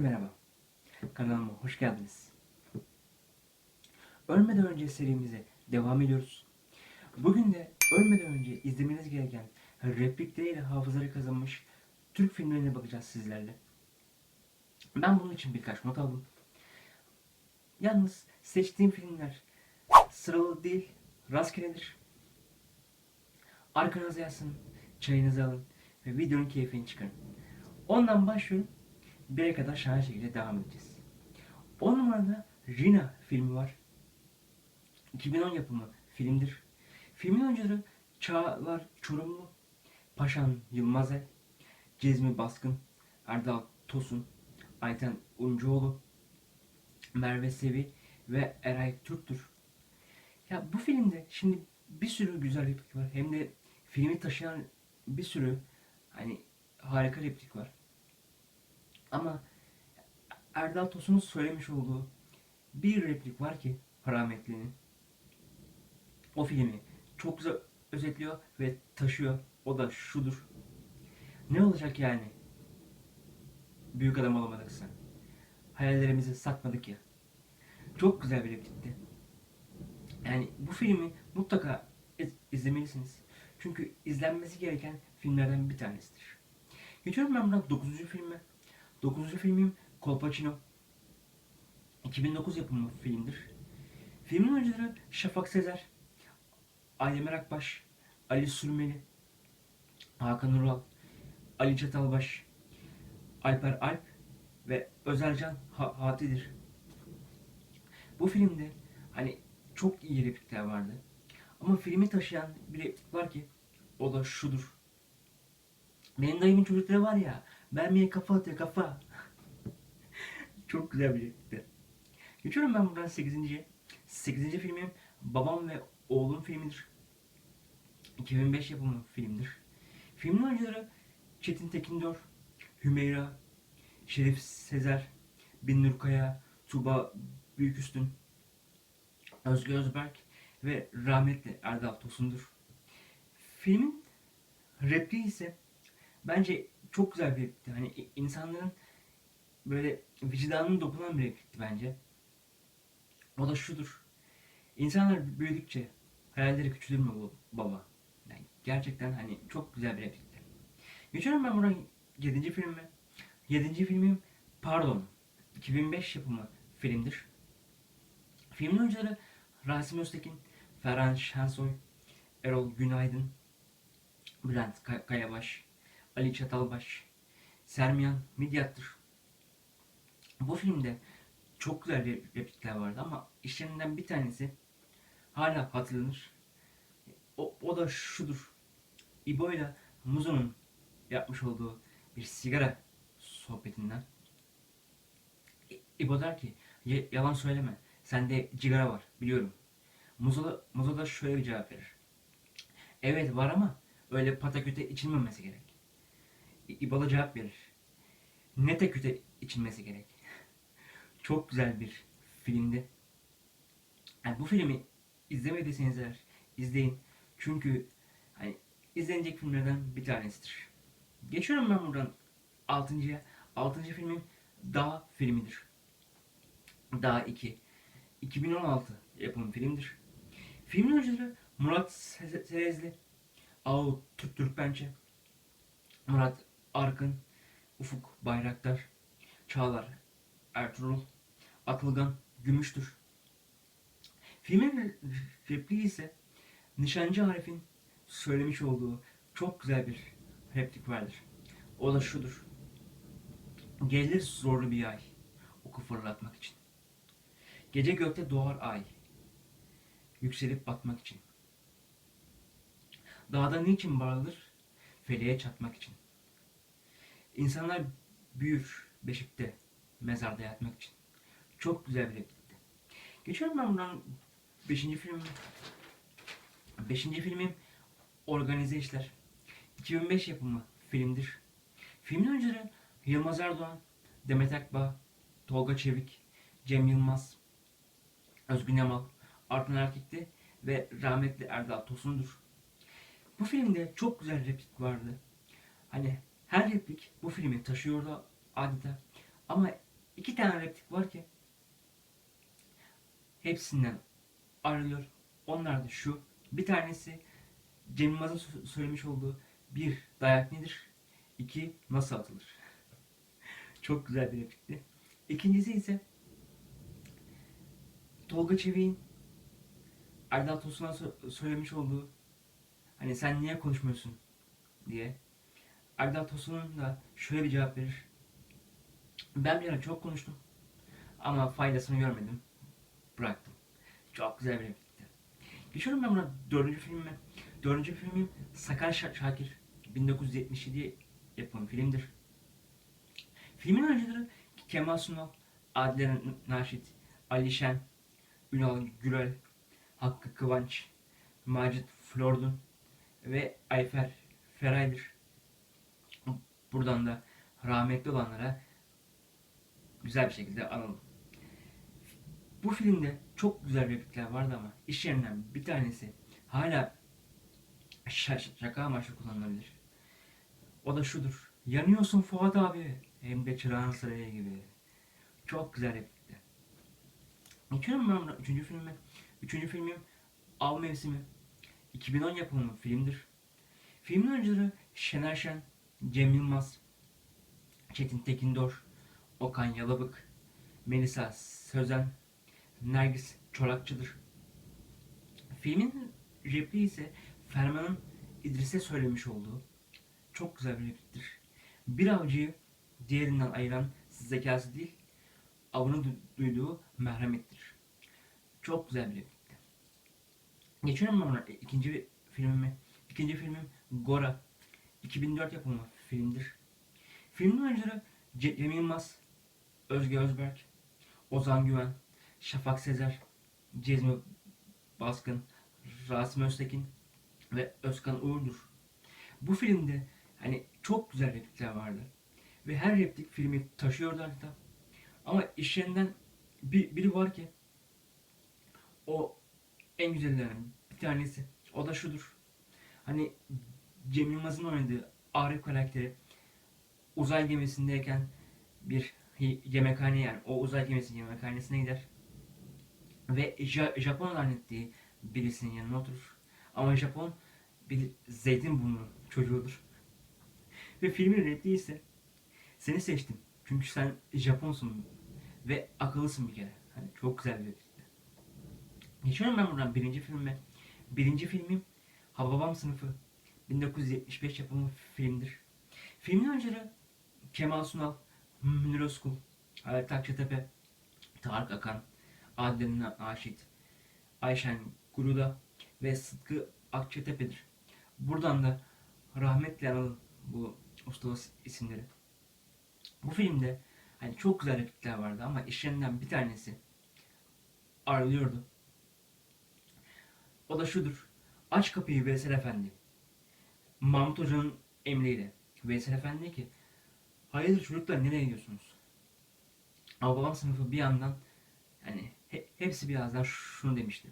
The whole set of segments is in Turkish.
merhaba. Kanalıma hoş geldiniz. Ölmeden önce serimize devam ediyoruz. Bugün de ölmeden önce izlemeniz gereken replikleriyle hafızaları kazanmış Türk filmlerine bakacağız sizlerle. Ben bunun için birkaç not aldım. Yalnız seçtiğim filmler sıralı değil, rastgeledir. Arkanıza yaslanın, çayınızı alın ve videonun keyfini çıkarın. Ondan başlıyorum. 1'e kadar şahane şekilde devam edeceğiz. 10 numarada Rina filmi var. 2010 yapımı filmdir. Filmin oyuncuları Çağlar Çorumlu, Paşan Yılmazel, Cezmi Baskın, Erdal Tosun, Ayten Uncuoğlu, Merve Sevi ve Eray Türk'tür. Ya bu filmde şimdi bir sürü güzel replik var. Hem de filmi taşıyan bir sürü hani harika replik var. Ama Erdal Tosun'un söylemiş olduğu bir replik var ki rahmetlinin. O filmi çok güzel özetliyor ve taşıyor. O da şudur. Ne olacak yani? Büyük adam olamadıysa. Hayallerimizi satmadık ya. Çok güzel bir replikti. Yani bu filmi mutlaka iz- izlemelisiniz. Çünkü izlenmesi gereken filmlerden bir tanesidir. Geçiyorum ben buradan 9. filme. 9. filmim Kolpaçino. 2009 yapımı filmdir. Filmin oyuncuları Şafak Sezer, Aydemir Akbaş, Ali Sürmeli, Hakan Ural, Ali Çatalbaş, Alper Alp ve Özelcan Ha- Hati'dir. Bu filmde hani çok iyi replikler vardı. Ama filmi taşıyan bir replik var ki o da şudur. Benim dayımın çocukları var ya mermiye kafa atıyor kafa. çok güzel bir replikti. Geçiyorum ben buradan 8. 8. filmim Babam ve Oğlum filmidir. 2005 yapımı filmdir. Filmin oyuncuları Çetin Tekindor, Hümeyra, Şerif Sezer, Binnur Kaya, Tuğba Büyüküstün, Özge Özberk ve rahmetli Erdal Tosun'dur. Filmin repliği ise bence çok güzel bir replikti. Hani insanların böyle vicdanına dokunan bir replikti bence. O da şudur. İnsanlar büyüdükçe hayalleri küçülür mü bu baba? Yani gerçekten hani çok güzel bir replikti. Geçiyorum ben buradan 7. filme. 7. filmim Pardon. 2005 yapımı filmdir. Filmin oyuncuları Rasim Öztekin, Ferhan Şensoy, Erol Günaydın, Bülent Ka- Kayabaş, Ali Çatalbaş, Sermiyan Midyat'tır. Bu filmde çok güzel rep- replikler vardı ama işlerinden bir tanesi hala hatırlanır. O, o da şudur. İbo ile Muzo'nun yapmış olduğu bir sigara sohbetinden. İbo der ki "Y- yalan söyleme sende cigara var biliyorum. Muzo da, Muzo da şöyle bir cevap verir. Evet var ama öyle pataküte içilmemesi gerek. İ- İbo da cevap verir. Ne teküte içilmesi gerek. Çok güzel bir filmdi. Yani bu filmi izlemediyseniz eğer izleyin. Çünkü hani izlenecek filmlerden bir tanesidir. Geçiyorum ben buradan 6.ya. 6. filmim Dağ filmidir. Dağ 2. 2016 yapımı filmdir. Filmin oyuncuları Murat Se- Serezli, Ağut Türk Türkbençe, Murat Arkın, Ufuk Bayraktar, Çağlar Ertuğrul, Atılgan Gümüştür. Filmin re- repliği ise Nişancı Arif'in söylemiş olduğu çok güzel bir replik vardır. O da şudur. Gelir zorlu bir ay, oku fırlatmak için. Gece gökte doğar ay, yükselip batmak için. Dağda niçin bağlıdır? Feleğe çatmak için. İnsanlar büyür beşikte, mezarda yatmak için. Çok güzel bir replikti. Geçiyorum ben buradan 5. filmim. 5. filmim Organize İşler. 2005 yapımı filmdir. Filmin oyuncuları Yılmaz Erdoğan, Demet Akbağ, Tolga Çevik, Cem Yılmaz, Özgün Yamal, Artan Erkek'ti ve rahmetli Erdal Tosun'dur. Bu filmde çok güzel replik vardı. Hani her replik bu filmi taşıyordu adeta. Ama iki tane replik var ki hepsinden ayrılıyor. Onlar da şu. Bir tanesi Cem Yılmaz'ın sö- söylemiş olduğu bir dayak nedir? İki nasıl atılır? Çok güzel bir replikti. İkincisi ise Tolga Çevik'in Erdal Tosun'a sö- söylemiş olduğu hani sen niye konuşmuyorsun diye. Erdal Tosun'un da şöyle bir cevap verir. Ben bir ara çok konuştum ama faydasını görmedim. Bıraktım. Çok güzel bir replikti. Geçiyorum ben buna dördüncü filmime. Dördüncü filmim Sakar Şa- Şakir. 1977 yapımı filmdir. Filmin oyuncuları Kemal Sunal, Adile Naşit, Ali Şen, Ünal Gürel, Hakkı Kıvanç, Macit Flordun ve Ayfer Feray'dır. Buradan da rahmetli olanlara güzel bir şekilde analım. Bu filmde çok güzel replikler vardı ama iş yerinden bir tanesi hala şa- şaka amaçlı kullanılabilir. O da şudur. Yanıyorsun Fuat abi. Hem de çırağın sıraya gibi. Çok güzel replikler. Geçiyorum ben buna üçüncü filme. Üçüncü filmim Av Mevsimi. 2010 yapımı filmdir. Filmin oyuncuları Şener Şen, Cem Yılmaz, Çetin Tekindor, Okan Yalabık, Melisa Sözen, Nergis Çorakçı'dır. Filmin repliği ise Ferman'ın İdris'e söylemiş olduğu çok güzel bir repliktir. Bir avcıyı diğerinden ayıran zekası değil, avını du- duyduğu merhamettir. Çok güzel bir replikti. Geçiyorum ben buna ikinci filmime. İkinci filmim Gora. 2004 yapımı filmdir. Filmin oyuncuları Ce- Cem Yılmaz, Özge Özberk, Ozan Güven, Şafak Sezer, Cezmi Baskın, Rasim Öztekin ve Özkan Uğur'dur. Bu filmde hani çok güzel replikler vardı. Ve her replik filmi taşıyordu adeta. Ama işlerinden bir, biri var ki o en güzellerinden bir tanesi. O da şudur. Hani Cem Yılmaz'ın oynadığı Arif karakteri uzay gemisindeyken bir yemekhane yani o uzay gemisinin yemekhanesine gider. Ve Ja- Japon zannettiği birisinin yanına oturur. Ama Japon bir Zeytinburnu çocuğudur. Ve filmin repliği ise seni seçtim. Çünkü sen Japonsun ve akıllısın bir kere. Hani çok güzel bir replikti. Geçiyorum ben buradan birinci filme. Birinci filmim Hababam Sınıfı. 1975 yapımı filmdir. Filmin oyuncuları Kemal Sunal, Münir Özkul, Halit Akçatepe, Tarık Akan, Adile Aşit, Ayşen Guruda ve Sıtkı Akçatepe'dir. Buradan da rahmetle analım bu ustalık isimleri. Bu filmde hani çok güzel replikler vardı ama işlerinden bir tanesi ayrılıyordu. O da şudur. Aç kapıyı Veysel Efendi. Mahmut Hoca'nın emriyle. Veysel Efendi ki hayırdır çocuklar nereye gidiyorsunuz? Ama babam sınıfı bir yandan yani he- hepsi birazdan şunu demişti.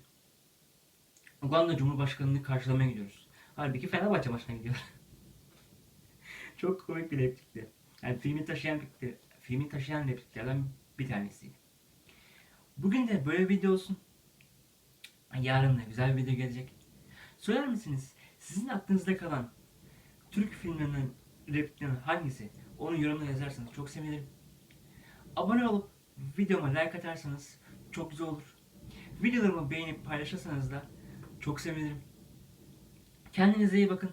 Uganda Cumhurbaşkanı'nı karşılamaya gidiyoruz. Halbuki Fenerbahçe maçına gidiyor. Çok komik bir replikti. Yani filmi taşıyan filmi taşıyan repliklerden bir tanesiydi. Bugün de böyle bir video olsun. Yarın da güzel bir video gelecek. Söyler misiniz? Sizin aklınızda kalan Türk filmlerinin repliklerinin hangisi? Onu yorumda yazarsanız çok sevinirim. Abone olup videoma like atarsanız çok güzel olur. Videolarımı beğenip paylaşırsanız da çok sevinirim. Kendinize iyi bakın.